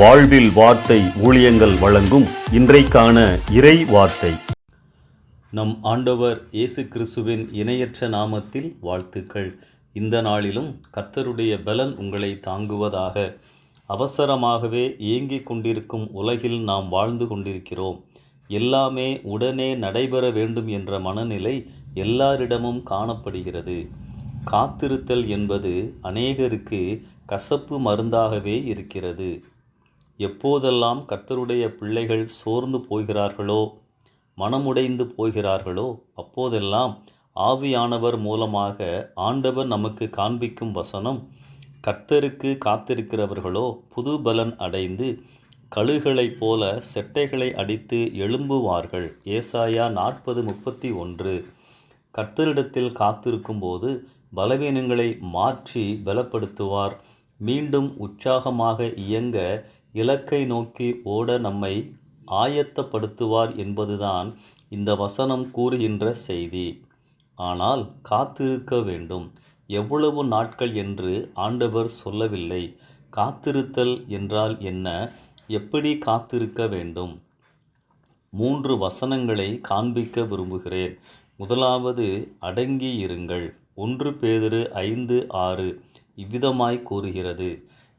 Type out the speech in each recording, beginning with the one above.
வாழ்வில் வார்த்தை ஊழியங்கள் வழங்கும் இன்றைக்கான இறை வார்த்தை. நம் ஆண்டவர் இயேசு கிறிஸ்துவின் இணையற்ற நாமத்தில் வாழ்த்துக்கள். இந்த நாளிலும் கர்த்தருடைய பலன் உங்களை தாங்குவதாக. அவசரமாகவே இயங்கிக் கொண்டிருக்கும் உலகில் நாம் வாழ்ந்து கொண்டிருக்கிறோம். எல்லாமே உடனே நடைபெற வேண்டும் என்ற மனநிலை எல்லாரிடமும் காணப்படுகிறது. காத்திருத்தல் என்பது அநேகருக்கு கசப்பு மருந்தாகவே இருக்கிறது. எப்போதெல்லாம் கர்த்தருடைய பிள்ளைகள் சோர்ந்து போகிறார்களோ மனமுடைந்து போகிறார்களோ அப்போதெல்லாம் ஆவியானவர் மூலமாக ஆண்டவர் நமக்கு காண்பிக்கும் வசனம் கர்த்தருக்கு காத்திருக்கிறவர்களோ புது பலன் அடைந்து கழுகளைப் போல செட்டைகளை அடித்து எழும்புவார்கள். ஏசாயா நாற்பது முப்பத்தி ஒன்று. கர்த்தரிடத்தில் காத்திருக்கும்போது பலவீனங்களை மாற்றி பலப்படுத்துவார். மீண்டும் உற்சாகமாக இயங்க இலக்கை நோக்கி ஓட நம்மை ஆயத்தப்படுத்துவார் என்பதுதான் இந்த வசனம் கூறுகின்ற செய்தி. ஆனால் காத்திருக்க வேண்டும். எவ்வளவு நாட்கள் என்று ஆண்டவர் சொல்லவில்லை. காத்திருத்தல் என்றால் என்ன? எப்படி காத்திருக்க வேண்டும்? மூன்று வசனங்களை காண்பிக்க விரும்புகிறேன். முதலாவது அடங்கி இருங்கள் ஒன்று பேதிரு ஐந்து ஆறு இவ்விதமாய் கூறுகிறது.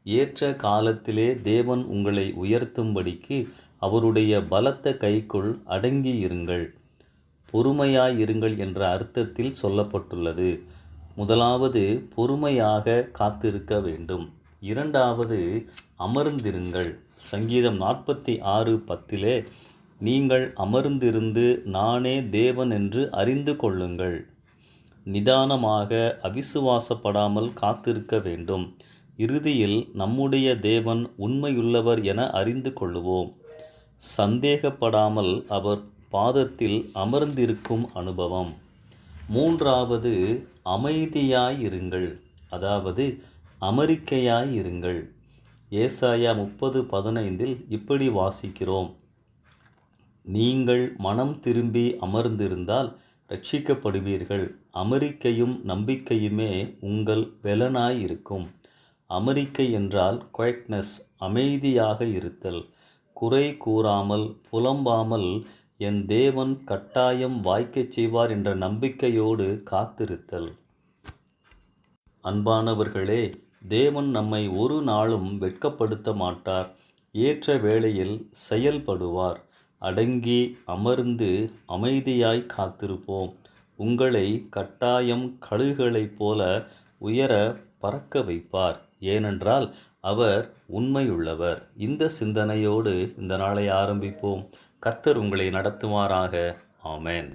ஏற்ற காலத்திலே தேவன் உங்களை உயர்த்தும்படிக்கு அவருடைய பலத்த கைக்குள் அடங்கி இருங்கள் பொறுமையாயிருங்கள் என்ற அர்த்தத்தில் சொல்லப்பட்டுள்ளது. முதலாவது பொறுமையாக காத்திருக்க வேண்டும். இரண்டாவது அமர்ந்திருங்கள். சங்கீதம் நாற்பத்தி ஆறு பத்திலே நீங்கள் அமர்ந்திருந்து நானே தேவன் என்று அறிந்து கொள்ளுங்கள். நிதானமாக அவிசுவாசப்படாமல் காத்திருக்க வேண்டும். இறுதியில் நம்முடைய தேவன் உண்மையுள்ளவர் என அறிந்து கொள்ளுவோம். சந்தேகப்படாமல் அவர் பாதத்தில் அமர்ந்திருக்கும் அனுபவம். மூன்றாவது அமைதியாயிருங்கள். அதாவது அமெரிக்கையாயிருங்கள். ஏசாயா முப்பது பதினைந்தில் இப்படி வாசிக்கிறோம். நீங்கள் மனம் திரும்பி அமர்ந்திருந்தால் ரட்சிக்கப்படுவீர்கள் அமெரிக்கையும் நம்பிக்கையுமே உங்கள் பெலனாயிருக்கும். அமெரிக்கை என்றால் குவைட்னஸ் அமைதியாக இருத்தல். குறை கூறாமல் புலம்பாமல் என் தேவன் கட்டாயம் வாய்க்கச் செய்வார் என்ற நம்பிக்கையோடு காத்திருத்தல். அன்பானவர்களே தேவன் நம்மை ஒரு நாளும் வெட்கப்படுத்த மாட்டார். ஏற்ற வேளையில் செயல்படுவார். அடங்கி அமர்ந்து அமைதியாய் காத்திருப்போம். உங்களை கட்டாயம் கழுகுகளைப் போல உயர பறக்க வைப்பார். ஏனென்றால் அவர் உண்மையுள்ளவர். இந்த சிந்தனையோடு இந்த நாளை ஆரம்பிப்போம். கத்தர் உங்களை நடத்துவாராக ஆமேன்.